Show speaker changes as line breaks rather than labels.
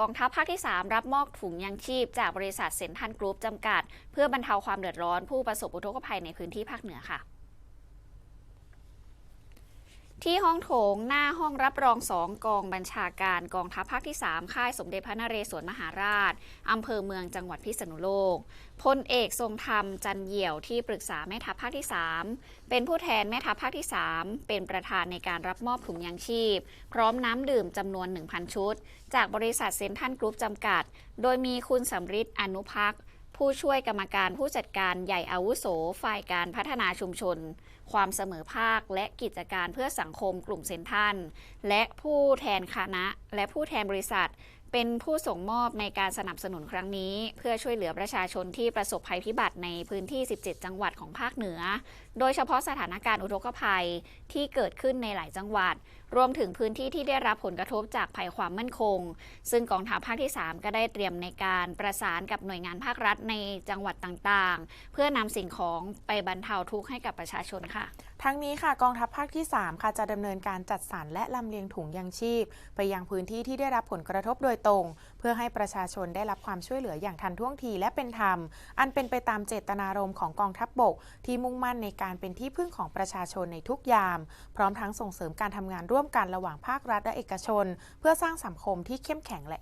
กองทัพภาคที่ 3 รับมอบถุงยังชีพ จากบริษัทเซนทันกรุ๊ปจำกัด เพื่อบรรเทาความเดือดร้อนผู้ประสบอุทกภัยในพื้นที่ภาคเหนือค่ะ ที่ห้องโถงหน้าห้องรับรองสองกองบัญชาการกองทัพภาคที่ 3 ค่ายสมเด็จพระนเรศวรมหาราช อำเภอเมืองจังหวัดพิษณุโลก พลเอกทรงธรรมจันเหี่ยวที่ปรึกษาแม่ทัพภาคที่ 3 เป็นผู้แทนแม่ทัพภาคที่ 3 เป็นประธานในการรับมอบถุงยางชีพ พร้อมน้ำดื่มจำนวน 1,000 ชุด จากบริษัทเซนทันกรุ๊ปจำกัด โดยมีคุณสำริดอนุพักษ์ ผู้ช่วยกรรมการผู้จัดการใหญ่อาวุโส ฝ่ายการพัฒนาชุมชน ความเสมอภาค และกิจการเพื่อสังคมกลุ่มเซนทันและผู้แทนคณะ และผู้แทนบริษัท เป็นผู้ส่งมอบในการสนับสนุนครั้งนี้ เพื่อช่วยเหลือประชาชนที่ประสบภัยพิบัติในพื้นที่ 17 จังหวัดของภาคเหนือ โดยเฉพาะสถานการณ์อุทกภัยที่เกิดขึ้นในหลายจังหวัด รวมถึงพื้นที่ที่ได้รับผลกระทบจากภัยความมั่นคง ซึ่งกองทัพภาคที่ 3 ก็ได้เตรียมในการประสานกับหน่วยงานภาครัฐในจังหวัดต่างๆ เพื่อนำสิ่งของไปบรรเทาทุกข์ให้กับประชาชนค่ะ
ทั้งนี้ค่ะกองทัพภาคที่ 3 ค่ะจะดำเนินการจัดสรรและลำเลียงถุงยังชีพ ไปยังพื้นที่ที่ได้รับผลกระทบโดยตรง เพื่อให้ประชาชนได้รับความช่วยเหลืออย่างทันท่วงทีและเป็นธรรม อันเป็นไปตามเจตนารมณ์ของกองทัพบบก ที่มุ่งมั่นในการเป็นที่พึ่งของประชาชนในทุกยาม พร้อมทั้งส่งเสริมการทำงานร่วมกันระหว่างภาครัฐและเอกชน เพื่อสร้างสังคมที่เข้มแข็งและ